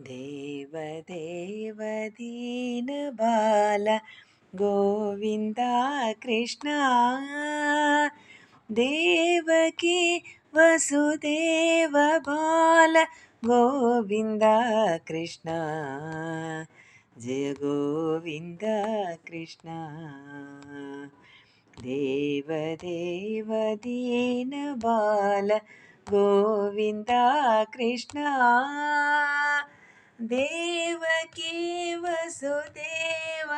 देवदेव दीनबाल गोविन्द कृष्ण। देवकी वसुदेव बाल गोविन्द कृष्ण। जय गोविन्द कृष्ण। देवदेव दीनबाल गोविन्द कृष्ण देवकी वसुदेव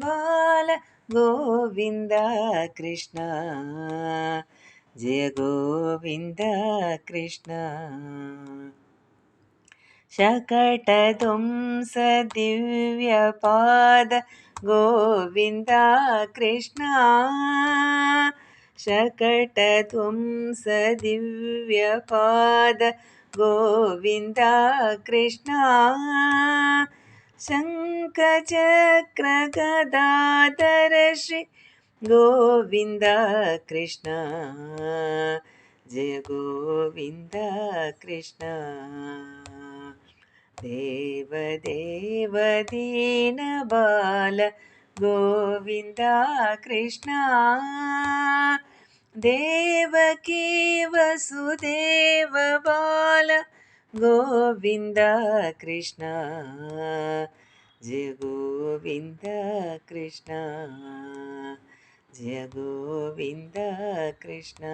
बाल गोविन्द कृष्ण। जय गोविन्द कृष्ण। शकटदुंस दिव्यपाद गोविन्द कृष्ण शकटध्वंस दिव्यपाद गोविन्द कृष्ण शङ्खचक्रगदाधर श्री गोविन्द कृष्ण जय गोविन्द कृष्ण देवदेव दीनबाल गोविन्द कृष्ण देवकी वसुदेव बाल गोविन्द कृष्ण। जय गोविन्द कृष्ण। जय गोविन्द कृष्ण